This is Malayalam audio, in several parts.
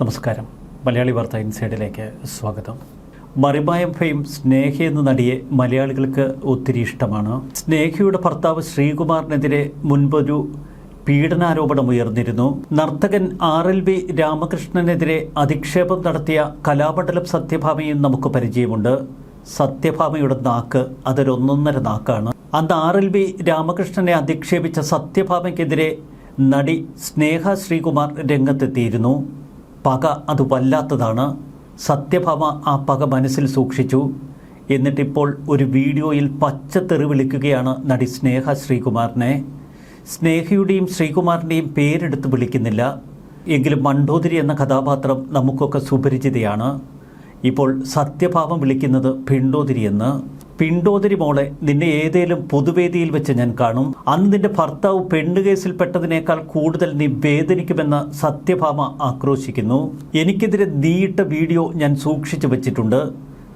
നമസ്കാരം. മലയാളി വാർത്ത ഇൻസൈഡിലേക്ക് സ്വാഗതം. മറിമായം ഫെയിം സ്നേഹ എന്ന നടിയെ മലയാളികൾക്ക് ഒത്തിരി ഇഷ്ടമാണ്. സ്നേഹയുടെ ഭർത്താവ് ശ്രീകുമാറിനെതിരെ മുൻപൊരു പീഡനാരോപണം ഉയർന്നിരുന്നു. നർത്തകൻ ആർ എൽ വി രാമകൃഷ്ണനെതിരെ അധിക്ഷേപം നടത്തിയ കലാമണ്ഡലം സത്യഭാമയും നമുക്ക് പരിചയമുണ്ട്. സത്യഭാമയുടെ നാക്ക് അതൊരൊന്നൊന്നര നാക്കാണ്. അന്ന് ആർ എൽ വി രാമകൃഷ്ണനെ അധിക്ഷേപിച്ച സത്യഭാമയ്ക്കെതിരെ നടി സ്നേഹ ശ്രീകുമാർ രംഗത്തെത്തിയിരുന്നു. പക അത് വല്ലാത്തതാണ്. സത്യഭാമ ആ പക മനസ്സിൽ സൂക്ഷിച്ചു. എന്നിട്ടിപ്പോൾ ഒരു വീഡിയോയിൽ പച്ച തെറി വിളിക്കുകയാണ് നടി സ്നേഹ ശ്രീകുമാറിനെ. സ്നേഹയുടെയും ശ്രീകുമാറിന്റെയും പേരെടുത്ത് വിളിക്കുന്നില്ല. എങ്കിലും മണ്ടോതിരി എന്ന കഥാപാത്രം നമുക്കൊക്കെ സുപരിചിതയാണ്. ഇപ്പോൾ സത്യഭാവം വിളിക്കുന്നത് പിണ്ടോദരി എന്ന് പിണ്ടോദരി മോളെ നിന്നെ ഏതേലും പൊതുവേദിയിൽ വെച്ച് ഞാൻ കാണും. അന്ന് നിന്റെ ഭർത്താവ് പെണ്ണുകേസിൽപ്പെട്ടതിനേക്കാൾ കൂടുതൽ നീ വേദനിക്കുമെന്ന് സത്യഭാമ ആക്രോശിക്കുന്നു. എനിക്കെതിരെ നീയിട്ട വീഡിയോ ഞാൻ സൂക്ഷിച്ചു വെച്ചിട്ടുണ്ട്.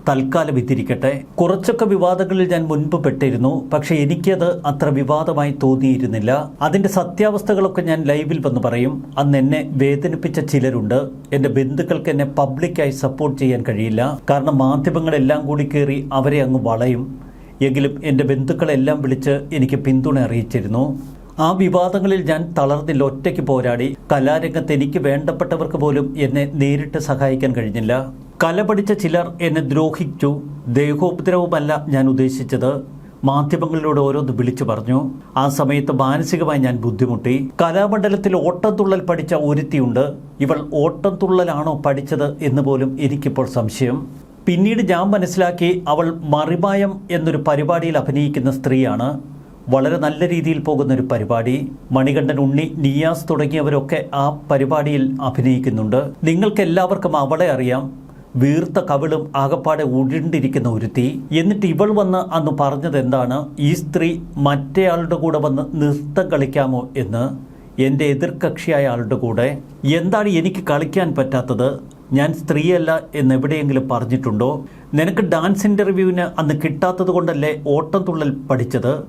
തൽക്കാലം ഇതിരിക്കട്ടെ കുറച്ചൊക്കെ വിവാദങ്ങളിൽ ഞാൻ മുൻപ് പെട്ടിരുന്നു പക്ഷേ എനിക്കത് അത്ര വിവാദമായി തോന്നിയിരുന്നില്ല. അതിന്റെ സത്യാവസ്ഥകളൊക്കെ ഞാൻ ലൈവിൽ വന്ന് പറയും. അന്ന് എന്നെ വേദനിപ്പിച്ച ചിലരുണ്ട്. എന്റെ ബന്ധുക്കൾക്ക് എന്നെ പബ്ലിക്കായി സപ്പോർട്ട് ചെയ്യാൻ കഴിയില്ല. കാരണം മാധ്യമങ്ങളെല്ലാം കൂടി കയറി അവരെ അങ്ങ് വളയും. എങ്കിലും എന്റെ ബന്ധുക്കളെല്ലാം വിളിച്ച് എനിക്ക് പിന്തുണ അറിയിച്ചിരുന്നു. ആ വിവാദങ്ങളിൽ ഞാൻ തളർന്നില്ല. ഒറ്റയ്ക്ക് പോരാടി. കലാരംഗത്ത് എനിക്ക് വേണ്ടപ്പെട്ടവർക്ക് പോലും എന്നെ നേരിട്ട് സഹായിക്കാൻ കഴിഞ്ഞില്ല. കല പഠിച്ച ചിലർ എന്നെ ദ്രോഹിച്ചു. ദേഹോപദ്രവമല്ല ഞാൻ ഉദ്ദേശിച്ചത്. മാധ്യമങ്ങളിലൂടെ ഓരോന്ന് വിളിച്ചു പറഞ്ഞു. ആ സമയത്ത് മാനസികമായി ഞാൻ ബുദ്ധിമുട്ടി. കലാമണ്ഡലത്തിൽ ഓട്ടംതുള്ളൽ പഠിച്ച ഒരുത്തിയുണ്ട്. ഇവൾ ഓട്ടംതുള്ളലാണോ പഠിച്ചത് എന്ന് പോലും എനിക്കിപ്പോൾ സംശയം. പിന്നീട് ഞാൻ മനസ്സിലാക്കി അവൾ മറിമായം എന്നൊരു പരിപാടിയിൽ അഭിനയിക്കുന്ന സ്ത്രീയാണ്. വളരെ നല്ല രീതിയിൽ പോകുന്ന ഒരു പരിപാടി. മണികണ്ഠൻ ഉണ്ണി നിയാസ് തുടങ്ങിയവരൊക്കെ ആ പരിപാടിയിൽ അഭിനയിക്കുന്നുണ്ട്. നിങ്ങൾക്ക് എല്ലാവർക്കും അവളെ അറിയാം. വീർത്ത കവിളും ആകപ്പാടെ ഉരുണ്ടിരിക്കുന്ന ഒരുത്തി. എന്നിട്ട് ഇവൾ വന്ന് അന്ന് പറഞ്ഞത് എന്താണ്? ഈ സ്ത്രീ മറ്റേയാളുടെ കൂടെ വന്ന് നൃത്തം കളിക്കാമോ എന്ന്. എന്റെ എതിർകക്ഷിയായ ആളുടെ കൂടെ. എന്താണ് എനിക്ക് കളിക്കാൻ പറ്റാത്തത്? ഞാൻ സ്ത്രീയല്ല എന്ന് എവിടെയെങ്കിലും പറഞ്ഞിട്ടുണ്ടോ? നിനക്ക് ഡാൻസ് ഇന്റർവ്യൂവിന് അന്ന് കിട്ടാത്തത് കൊണ്ടല്ലേ ഓട്ടം തുള്ളൽ പഠിച്ചത്?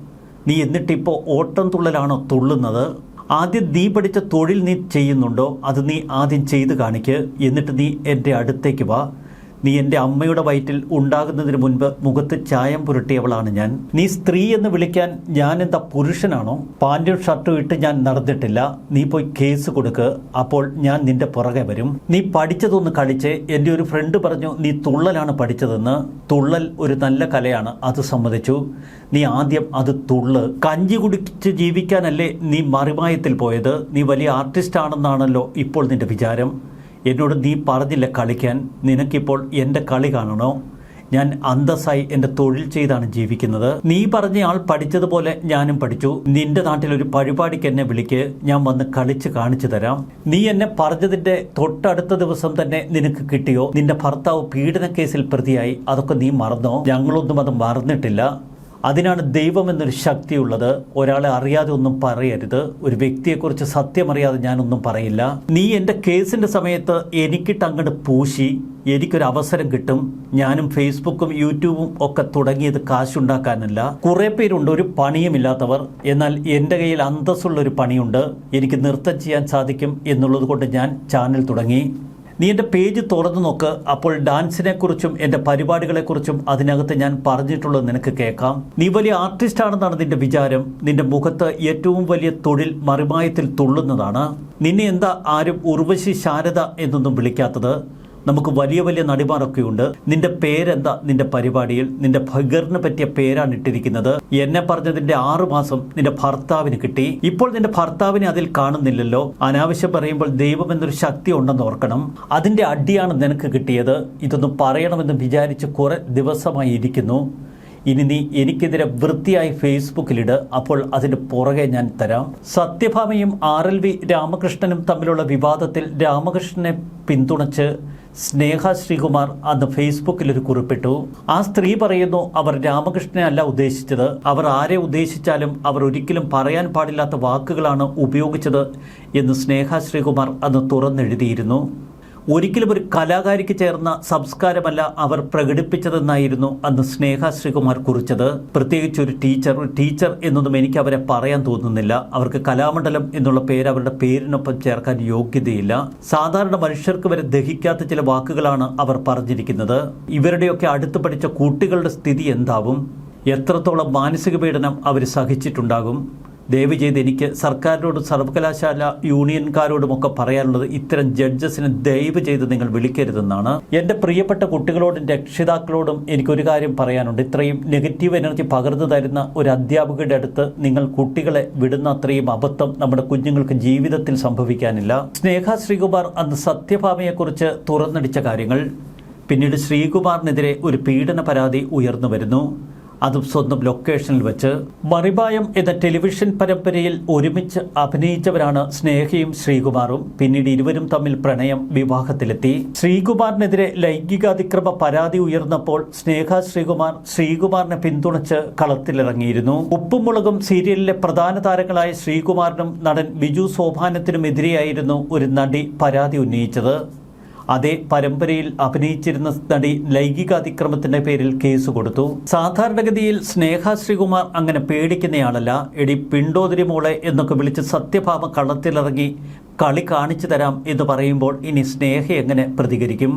നീ എന്നിട്ടിപ്പോൾ ഓട്ടം തുള്ളലാണോ തുള്ളുന്നത്? ആദ്യം നീ പഠിച്ച തൊഴിൽ നീ ചെയ്യുന്നുണ്ടോ? അത് നീ ആദ്യം ചെയ്ത് കാണിക്ക്. എന്നിട്ട് നീ എന്റെ അടുത്തേക്ക് വാ. നീ എന്റെ അമ്മയുടെ വയറ്റിൽ ഉണ്ടാകുന്നതിന് മുൻപ് മുഖത്ത് ചായം പുരട്ടിയവളാണ് ഞാൻ. നീ സ്ത്രീ എന്ന് വിളിക്കാൻ ഞാൻ എന്താ പുരുഷനാണോ? പാന്റും ഷർട്ടും ഇട്ട് ഞാൻ നടന്നിട്ടില്ല. നീ പോയി കേസ് കൊടുക്ക്. അപ്പോൾ ഞാൻ നിന്റെ പുറകെ വരും. നീ പഠിച്ചതൊന്ന് കളിച്ച്. എന്റെ ഒരു ഫ്രണ്ട് പറഞ്ഞു നീ തുള്ളലാണ് പഠിച്ചതെന്ന്. തുള്ളൽ ഒരു നല്ല കലയാണ് അത് സമ്മതിച്ചു. നീ ആദ്യം അത് തുള്ള്. കഞ്ചി കുടിച്ച് ജീവിക്കാനല്ലേ നീ മറിമായത്തിൽ പോയത്? നീ വലിയ ആർട്ടിസ്റ്റ് ആണെന്നാണല്ലോ ഇപ്പോൾ നിന്റെ വിചാരം. എന്നോട് നീ പറഞ്ഞില്ല കളിക്കാൻ. നിനക്കിപ്പോൾ എന്റെ കളി കാണണോ? ഞാൻ അന്തസ്സായി എന്റെ തൊഴിൽ ചെയ്താണ് ജീവിക്കുന്നത്. നീ പറഞ്ഞ ആൾ പഠിച്ചതുപോലെ ഞാനും പഠിച്ചു. നിന്റെ നാട്ടിൽ ഒരു പരിപാടിക്ക് എന്നെ വിളിക്ക്. ഞാൻ വന്ന് കളിച്ച് കാണിച്ചു തരാം. നീ എന്നെ പറഞ്ഞതിന്റെ തൊട്ടടുത്ത ദിവസം തന്നെ നിനക്ക് കിട്ടിയോ? നിന്റെ ഭർത്താവ് പീഡന കേസിൽ പ്രതിയായി. അതൊക്കെ നീ മറന്നോ? ഞങ്ങളൊന്നും അത് മറന്നിട്ടില്ല. അതിനാണ് ദൈവം എന്നൊരു ശക്തിയുള്ളത്. ഒരാളെ അറിയാതെ ഒന്നും പറയരുത്. ഒരു വ്യക്തിയെക്കുറിച്ച് സത്യമറിയാതെ ഞാനൊന്നും പറയില്ല. നീ എന്റെ കേസിന്റെ സമയത്ത് എനിക്കിട്ട് അങ്ങോട്ട് പൂശി. എനിക്കൊരു അവസരം കിട്ടും. ഞാനും ഫേസ്ബുക്കും യൂട്യൂബും ഒക്കെ തുടങ്ങിയത് കാശുണ്ടാക്കാനല്ല. കുറേ പേരുണ്ട്. ഒരു പണിയുമില്ലാത്തവർ. എന്നാൽ എന്റെ കയ്യിൽ അന്തസ്സുള്ള ഒരു പണിയുണ്ട്. എനിക്ക് നൃത്തം ചെയ്യാൻ സാധിക്കും എന്നുള്ളത് കൊണ്ട് ഞാൻ ചാനൽ തുടങ്ങി. നീ എന്റെ പേജ് തുറന്നു നോക്ക്. അപ്പോൾ ഡാൻസിനെക്കുറിച്ചും എന്റെ പരിപാടികളെക്കുറിച്ചും അതിനകത്ത് ഞാൻ പറഞ്ഞിട്ടുള്ളത് നിനക്ക് കേൾക്കാം. നീ വലിയ ആർട്ടിസ്റ്റ് ആണെന്നാണ് നിന്റെ വിചാരം. നിന്റെ മുഖത്ത് ഏറ്റവും വലിയ തൊഴിൽ മറിമായത്തിൽ തുള്ളുന്നതാണ്. നിന്നെ എന്താ ആരും ഉർവശി ശാരദ എന്നൊന്നും വിളിക്കാത്തത്? നമുക്ക് വലിയ വലിയ നടിമാരൊക്കെ ഉണ്ട് നിന്റെ പേരെന്താ? നിന്റെ പരിപാടിയിൽ നിന്റെ ഭഗറിന് പറ്റിയ പേരാണ് ഇട്ടിരിക്കുന്നത്. എന്നെ പറഞ്ഞതിന്റെ ആറു മാസം നിന്റെ ഭർത്താവിന് കിട്ടി. ഇപ്പോൾ നിന്റെ ഭർത്താവിനെ അതിൽ കാണുന്നില്ലല്ലോ. അനാവശ്യം പറയുമ്പോൾ ദൈവം എന്നൊരു ശക്തി ഉണ്ടെന്ന് ഓർക്കണം. അതിന്റെ അടിയാണ് നിനക്ക് കിട്ടിയത്. ഇതൊന്നും പറയണമെന്ന് വിചാരിച്ച് കുറെ ദിവസമായി ഇരിക്കുന്നു. ഇനി നീ എനിക്കെതിരെ വൃത്തിയായി ഫേസ്ബുക്കിലിട്. അപ്പോൾ അതിന് പുറകെ ഞാൻ തരാം. സത്യഭാമയും ആർ എൽ വി രാമകൃഷ്ണനും തമ്മിലുള്ള വിവാദത്തിൽ രാമകൃഷ്ണനെ പിന്തുണച്ച് സ്നേഹ ശ്രീകുമാർ അന്ന് ഫേസ്ബുക്കിൽ ഒരു കുറിപ്പിട്ടു. ആ സ്ത്രീ പറയുന്നു അവർ രാമകൃഷ്ണനെ അല്ല ഉദ്ദേശിച്ചത്. അവർ ആരെ ഉദ്ദേശിച്ചാലും അവർ ഒരിക്കലും പറയാൻ പാടില്ലാത്ത വാക്കുകളാണ് ഉപയോഗിച്ചത് എന്ന് സ്നേഹ ശ്രീകുമാർ അന്ന് തുറന്നെഴുതിയിരുന്നു. ഒരിക്കലും ഒരു കലാകാരിക്ക് ചേർന്ന സംസ്കാരമല്ല അവർ പ്രകടിപ്പിച്ചതെന്നായിരുന്നു അന്ന് സ്നേഹ ശ്രീകുമാർ കുറിച്ചത്. പ്രത്യേകിച്ച് ഒരു ടീച്ചർ ഒരു ടീച്ചർ എന്നൊന്നും എനിക്ക് അവരെ പറയാൻ തോന്നുന്നില്ല. അവർക്ക് കലാമണ്ഡലം എന്നുള്ള പേര് അവരുടെ പേരിനൊപ്പം ചേർക്കാൻ യോഗ്യതയില്ല. സാധാരണ മനുഷ്യർക്ക് വരെ ദഹിക്കാത്ത ചില വാക്കുകളാണ് അവർ പറഞ്ഞിരിക്കുന്നത്. ഇവരുടെയൊക്കെ അടുത്ത് പഠിച്ച കുട്ടികളുടെ സ്ഥിതി എന്താവും? എത്രത്തോളം മാനസിക പീഡനം അവർ സഹിച്ചിട്ടുണ്ടാകും? ദയവ് ചെയ്ത് എനിക്ക് സർക്കാരിനോടും സർവകലാശാല യൂണിയൻകാരോടുമൊക്കെ പറയാനുള്ളത് ഇത്തരം ജഡ്ജസിനെ ദയവ് ചെയ്ത് നിങ്ങൾ വിളിക്കരുതെന്നാണ്. എന്റെ പ്രിയപ്പെട്ട കുട്ടികളോടും രക്ഷിതാക്കളോടും എനിക്കൊരു കാര്യം പറയാനുണ്ട്. ഇത്രയും നെഗറ്റീവ് എനർജി പകർന്നു തരുന്ന ഒരു അധ്യാപകരുടെ അടുത്ത് നിങ്ങൾ കുട്ടികളെ വിടുന്ന അത്രയും അബദ്ധം നമ്മുടെ കുഞ്ഞുങ്ങൾക്ക് ജീവിതത്തിൽ സംഭവിക്കാനില്ല. സ്നേഹ ശ്രീകുമാർ അന്ന് സത്യഭാമയെക്കുറിച്ച് തുറന്നടിച്ച കാര്യങ്ങൾ. പിന്നീട് ശ്രീകുമാറിനെതിരെ ഒരു പീഡന പരാതി ഉയർന്നു വരുന്നു. അതും സ്വന്തം ലൊക്കേഷനിൽ വെച്ച് മറിബായം എന്ന ടെലിവിഷൻ പരമ്പരയിൽ ഒരുമിച്ച് അഭിനയിച്ചവരാണ് സ്നേഹയും ശ്രീകുമാറും. പിന്നീട് ഇരുവരും തമ്മിൽ പ്രണയം വിവാഹത്തിലെത്തി. ശ്രീകുമാറിനെതിരെ ലൈംഗികാതിക്രമ പരാതി ഉയർന്നപ്പോൾ സ്നേഹ ശ്രീകുമാർ ശ്രീകുമാറിനെ പിന്തുണച്ച് കളത്തിലിറങ്ങിയിരുന്നു. ഉപ്പും മുളകും സീരിയലിലെ പ്രധാന താരങ്ങളായ ശ്രീകുമാറിനും നടൻ ബിജു സോഭാനത്തിനുമെതിരെയായിരുന്നു ഒരു നടി പരാതി ഉന്നയിച്ചത്. അതേ പരമ്പരയിൽ അഭിനയിച്ചിരുന്ന നടി ലൈംഗിക അതിക്രമത്തിന്റെ പേരിൽ കേസ് കൊടുത്തു. സാധാരണഗതിയിൽ സ്നേഹ ശ്രീകുമാർ അങ്ങനെ പേടിക്കുന്നയാളല്ല. എടി പിണ്ടോതിരി മോളെ എന്നൊക്കെ വിളിച്ച് സത്യഭാമ കള്ളത്തിലിറങ്ങി കളി കാണിച്ചു തരാം എന്ന് പറയുമ്പോൾ ഇനി സ്നേഹ എങ്ങനെ പ്രതികരിക്കും?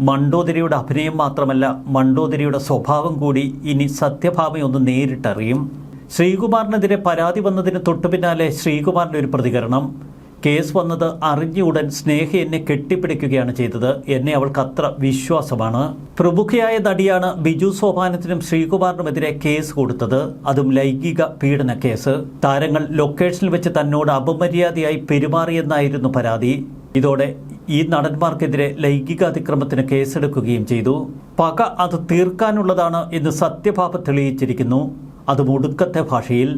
മണ്ടോദരിയുടെ അഭിനയം മാത്രമല്ല മണ്ടോദരിയുടെ സ്വഭാവം കൂടി ഇനി സത്യഭാമയൊന്ന് നേരിട്ടറിയും. ശ്രീകുമാറിനെതിരെ പരാതി വന്നതിന് തൊട്ടു പിന്നാലെ ശ്രീകുമാറിന്റെ ഒരു പ്രതികരണം. കേസ് വന്നത് അറിഞ്ഞ ഉടൻ സ്നേഹ എന്നെ കെട്ടിപ്പിടിക്കുകയാണ് ചെയ്തത്. എന്നെ അവൾക്ക് അത്ര വിശ്വാസമാണ്. പ്രമുഖയായ നടിയാണ് ബിജു സോപാനത്തിനും ശ്രീകുമാറിനുമെതിരെ കേസ് കൊടുത്തത്. അതും ലൈംഗിക പീഡന കേസ്. താരങ്ങൾ ലൊക്കേഷനിൽ വെച്ച് തന്നോട് അപമര്യാദയായി പെരുമാറിയെന്നായിരുന്നു പരാതി. ഇതോടെ ഈ നടന്മാർക്കെതിരെ ലൈംഗിക അതിക്രമത്തിന് കേസെടുക്കുകയും ചെയ്തു. പക അത് തീർക്കാനുള്ളതാണ് എന്ന് സത്യഭാപ തെളിയിച്ചിരിക്കുന്നു. അത് ഒടുക്കത്തെ ഭാഷയിൽ.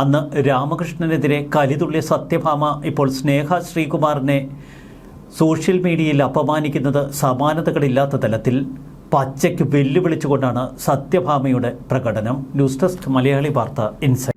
അന്ന് രാമകൃഷ്ണനെതിരെ കലിതുള്ളിയ സത്യഭാമ ഇപ്പോൾ സ്നേഹ ശ്രീകുമാറിനെ സോഷ്യൽ മീഡിയയിൽ അപമാനിക്കുന്നത് സമാനതകളില്ലാത്ത തലത്തിൽ പച്ചയ്ക്ക് വെല്ലുവിളിച്ചുകൊണ്ടാണ് സത്യഭാമയുടെ പ്രകടനം. ന്യൂസ് ഡെസ്ക് മലയാളി വാർത്ത ഇൻസൈറ്റ്